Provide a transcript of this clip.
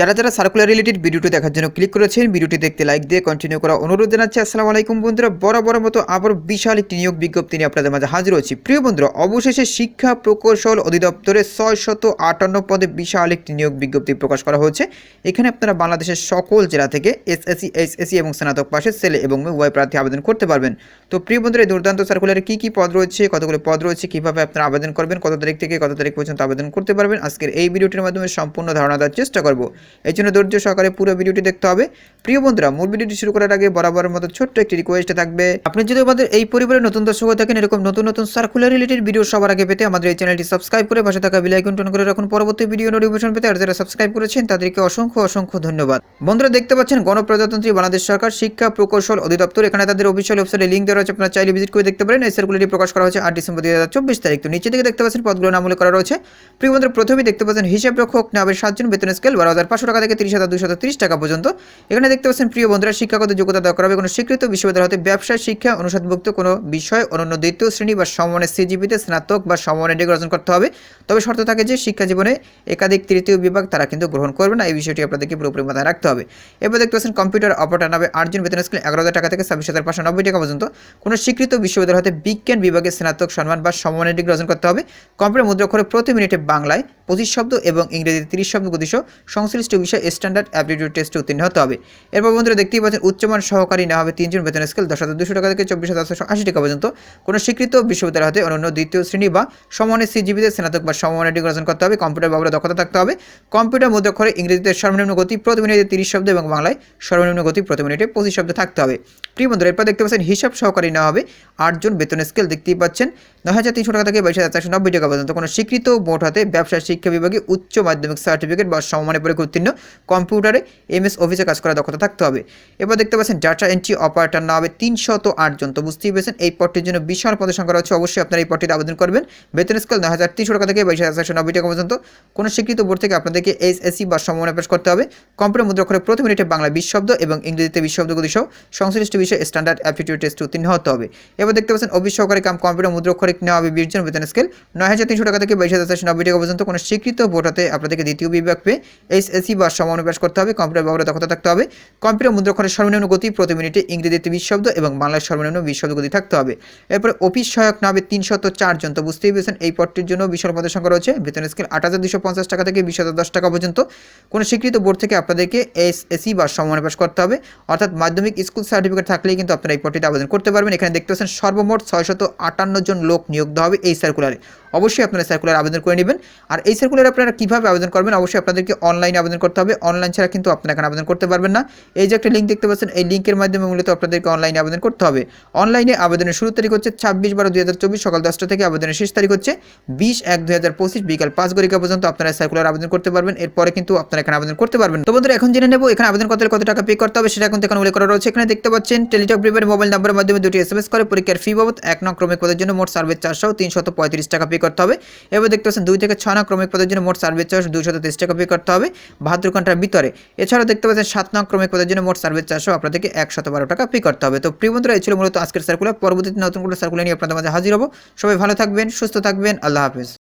যারা যারা circular related ভিডিওটি দেখার জন্য ক্লিক করেছেন, ভিডিওটি দেখতে লাইক দিয়ে কন্টিনিউ করা অনুরোধ জানাচ্ছি। আসসালামু আলাইকুম বন্ধুরা, বরাবর মতো আবার বিশাল একটি নিয়োগ বিজ্ঞপ্তি নিয়ে আপনাদের মাঝে হাজির হচ্ছি প্রিয় বন্ধুরা, অবশেষে শিক্ষা প্রকৌশল অধিদপ্তরে ছয় শত আটান্ন পদে বিশাল একটি নিয়োগ বিজ্ঞপ্তি প্রকাশ করা হয়েছে। এখানে আপনারা বাংলাদেশের সকল জেলা থেকে এসএসসি এইচএসসি এবং স্নাতক পাশের ছেলে এবং উভয় প্রার্থী আবেদন করতে পারবেন। তো প্রিয় বন্ধুরা, এই দুর্দান্ত সার্কুলারে কী কী পদ রয়েছে, কতগুলো পদ রয়েছে, কীভাবে আপনারা আবেদন করবেন, কত তারিখ থেকে কত তারিখ পর্যন্ত আবেদন করতে পারবেন, আজকের এই ভিডিওটির মাধ্যমে সম্পূর্ণ ধারণা দেওয়ার চেষ্টা করব। এই জন্য ধৈর্য সহকারে পুরো ভিডিওটি দেখতে হবে। প্রিয় বন্ধুরা, মূল ভিডিওটি শুরু করার আগে বরাবরের মতো ছোট্ট একটি রিকোয়েস্ট থাকবে। আপনি যদি আমাদের এই পরিবারের নতুন দর্শক হয়ে থাকেন, এরকম নতুন নতুন সার্কুলার রিলেটেড ভিডিও সবার আগে পেতে আমাদের এই চ্যানেলটি সাবস্ক্রাইব করে পাশে থাকা বেল আইকন টন করে রাখুন। পরবর্তী ভিডিও নোটিফিকেশন পেতে আর যারা সাবস্ক্রাইব করেছেন, তাদেরকে অসংখ্য অসংখ্য ধন্যবাদ। বন্ধুরা, দেখতে পাচ্ছেন গণপ্রজাতন্ত্রী বাংলাদেশ সরকার শিক্ষা প্রকৌশল অধিদপ্তর। এখানে তাদের অফিসিয়াল ওয়েবসাইটে লিঙ্ক দেওয়া আছে আপনারা চাইলে ভিজিট করে দেখতে পারেন। এই সার্কুলারটি প্রকাশ করা হয়েছে আট ডিসেম্বর দুই হাজার চব্বিশ তারিখ। তো নিচে থেকে দেখতে পাচ্ছেন পদগুলো নাম উল্লেখ করা রয়েছে। প্রিয় বন্ধুরা, প্রথমেই দেখতে পাচ্ছেন হিসাব রক্ষক নামের সাতজন বেতন স্কেল বারো হাজার পাঁচশো টাকা থেকে তিরিশ হাজার দুশো তিরিশ টাকা পর্যন্ত। এখানে দেখতে পাচ্ছেন, প্রিয় বন্ধুরা, শিক্ষাগত যোগ্যতা দেওয়া করা হবে। কোনো স্বীকৃত বিশ্ববিদ্যালয় হতে ব্যবসা, শিক্ষা, অনুষদভুক্ত কোনো বিষয়, অনন্য দ্বিতীয় শ্রেণি বা সমমানের সিজিপিতে স্নাতক বা সমমানের ডিগ্রি অর্জন করতে হবে। তবে শর্ত থাকে যে, শিক্ষা জীবনে একাধিক তৃতীয় বিভাগ তারা কিন্তু গ্রহণ করবে না। এই বিষয়টি আপনাদেরকে পুরোপুরি মাথায় রাখতে হবে। এবার দেখতে পাচ্ছেন, কম্পিউটার অপারেটর নামে আটজন বেতন স্কেল এগারো হাজার টাকা থেকে ছাব্বিশ হাজার পাঁচশো নব্বই টাকা পর্যন্ত। কোনো স্বীকৃত বিশ্ববিদ্যালয় হতে বিজ্ঞান বিভাগে স্নাতক সম্মান বা সমমানের ডিগ্রি অর্জন করতে হবে। কম্পিউটার মুদ্রাক্ষরে প্রতি মিনিটে বাংলায় পঁচিশ শব্দ এবং ইংরেজিতে তিরিশ শব্দ গতিসহ সংশ্লিষ্ট বিষয়ে স্ট্যান্ডার্ড অ্যাপটিটিউড টেস্টে উত্তীর্ণ হতে হবে। এরপর বন্ধুরা দেখতেই পাচ্ছেন, উচ্চমান সহকারী নেওয়া হবে তিনজন বেতন স্কেল, দশ হাজার দুশো টাকা থেকে চব্বিশ হাজার আশি টাকা পর্যন্ত। কোনো স্বীকৃত বিশ্ববিদ্যালয় হতে অনন্য দ্বিতীয় শ্রেণি বা সমানের সিজিবিতে স্নাতক বা সমানের ডিগ্রি অর্জন করতে হবে। কম্পিউটার ব্যবহারে দক্ষতা থাকতে হবে। কম্পিউটার মুদ্রাক্ষরে ইংরেজিতে সর্বনিম্ন গতি প্রতি মিনিটে তিরিশ শব্দ এবং বাংলায় সর্বনিম্ন গতি প্রতি মিনিটে পঁচিশ শব্দ থাকতে হবে। প্রিয় বন্ধুরা, এরপর দেখতে পাচ্ছেন, হিসাব সহকারী নেওয়া হবে আটজন বেতন স্কেল, দেখতেই পাচ্ছেন, নয় হাজার তিনশো টাকা থেকে বাইশ হাজার চারশো নব্বই টাকা পর্যন্ত। কোনো স্বীকৃত বোর্ড হাতে ব্যবসা শিক্ষা বিভাগে উচ্চ মাধ্যমিক সার্টিফিকেট বা সমমানের পরীক্ষা উত্তীর্ণ কম্পিউটারে এমএস অফিসে কাজ করা দক্ষতা থাকতে হবে। এবার দেখতে পাচ্ছেন ডাটা এন্ট্রি অপারেটর না হবে তিনশত আটজন তো বুঝতেই পেরেছেন, এই পদটির জন্য বিশাল পদের সংখ্যা রয়েছে। অবশ্যই আপনারা এই পদটিতে আবেদন করবেন। বেতন স্কেল নয় হাজার তিনশো টাকা থেকে বাইশ হাজার চারশো নব্বই টাকা পর্যন্ত। কোনো স্বীকৃত বোর্ড থেকে আপনাদেরকে এইচএসসি বা সমমানের পেশ করতে হবে। কম্পিউটার মুদ্রাক্ষরে প্রতি মিনিটে বাংলা বিশ শব্দ এবং ইংরেজিতে বিশ শব্দগুলি সহ সংশ্লিষ্ট বিষয়ে স্ট্যান্ডার্ড অ্যাপটিটিউড টেস্ট উত্তীর্ণ হতে হবে। এবার দেখতে পাচ্ছেন অফিস সহকারী কাম কম্পিউটার মুদ্রাক্ষরে নেওয়া হবে বিশ জন। বেতন স্কেল নয় হাজার তিনশো টাকা থেকে বাইশ হাজার চারশো নব্বই টাকা পর্যন্ত কোনো স্বীকৃত বোর্ড হাতে আপনাদেরকে দ্বিতীয় বিভাগ পেয়ে এইচএসসি বা সমানুপ্রাস করতে হবে, কম্পিউটার ব্যবহারে দক্ষতা থাকতে হবে। কম্পিউটার মুদ্রাক্ষরের সর্বনিম্ন গতি প্রতি মিনিটে ইংরেজিতে বিশ শব্দ এবং বাংলার সর্বনিম্ন বিশ শব্দ গতি থাকতে হবে। এরপরে অফিস সহায়ক নামে তিনশত চারজন তো বুঝতেই পেরেছেন, এই পদটির জন্য বিশাল পদের সংখ্যা রয়েছে। বেতন স্কেল আট হাজার দুশো পঞ্চাশ টাকা থেকে বিশ হাজার দশ টাকা পর্যন্ত। কোনো স্বীকৃত বোর্ড থেকে আপনাদেরকে এস এসএসসি বা সমানুপ্রাস করতে হবে। অর্থাৎ মাধ্যমিক স্কুল সার্টিফিকেট থাকলেই কিন্তু আপনারা এই পদটিতে আবেদন করতে পারবেন। এখানে দেখতে পাচ্ছেন সর্বমোট ছয়শত আটান্ন জন লোক নিয়োগ দেওয়া হবে এই সার্কুলারে অবশ্যই আপনারা সার্কুলার আবেদন করে নেবেন। আর এই সার্কুলার আপনারা কীভাবে আবেদন করবেন, অবশ্যই আপনাদেরকে অনলাইনে আবেদন করতে হবে। অনলাইন ছাড়া কিন্তু আপনারা এখানে আবেদন করতে পারবেন না। এই যে একটা লিঙ্ক দেখতে পাচ্ছেন, এই লিঙ্কের মাধ্যমে মূলত আপনাদেরকে অনলাইনে আবেদন করতে হবে। অনলাইনে আবেদনের শুরু তারিখ হচ্ছে ছাব্বিশ বারো দুই হাজার চব্বিশ সকাল দশটা থেকে আবেদনের শেষ তারিখ হচ্ছে বিশ এক দুই হাজার পঁচিশ বিকাল পাঁচ গরিকা পর্যন্ত আপনারা সার্কুলার আবেদন করতে পারবেন। এরপরে কিন্তু আপনারা এখানে আবেদন করতে পারবেন। তো বন্ধুরা, এখন জেনে নেব এখানে আবেদন করতে কত টাকা পে করতে হবে, সেটা এখন এখানে উল্লেখ করা রয়েছে। এখানে দেখতে পাচ্ছেন টেলিটক প্রিপেড মোবাইল নাম্বারের মাধ্যমে দুটি এস এম এস করে। পরীক্ষার ফি বাবদ এক নং ক্রমিক পদের জন্য মোট সার্ভে চারশো তিনশত পঁয়ত্রিশ টাকা পে করতে হবে। এবার দেখতে পাচ্ছেন, দুই থেকে ছয় নং ক্রমিক পদের জন্য মোট সার্ভে চারশো দুইশত তিরিশ টাকা পে করতে হবে। বাহাত্তর ঘণ্টার ভিতরে। এছাড়াও দেখতে পাচ্ছেন সাত নং ক্রমিক পদের জন্য মোট সার্ভিস চারশো আপনাদেরকে একশত বারো টাকা পে করতে হবে। তো প্রিয় বন্ধুরা, এই ছিল মূলত আজকের সার্কুলার পরবর্তীতে নতুন কোনো সার্কুলার নিয়ে আপনাদের মাঝে হাজির হব। সবাই ভালো থাকবেন, সুস্থ থাকবেন। আল্লাহ হাফিজ।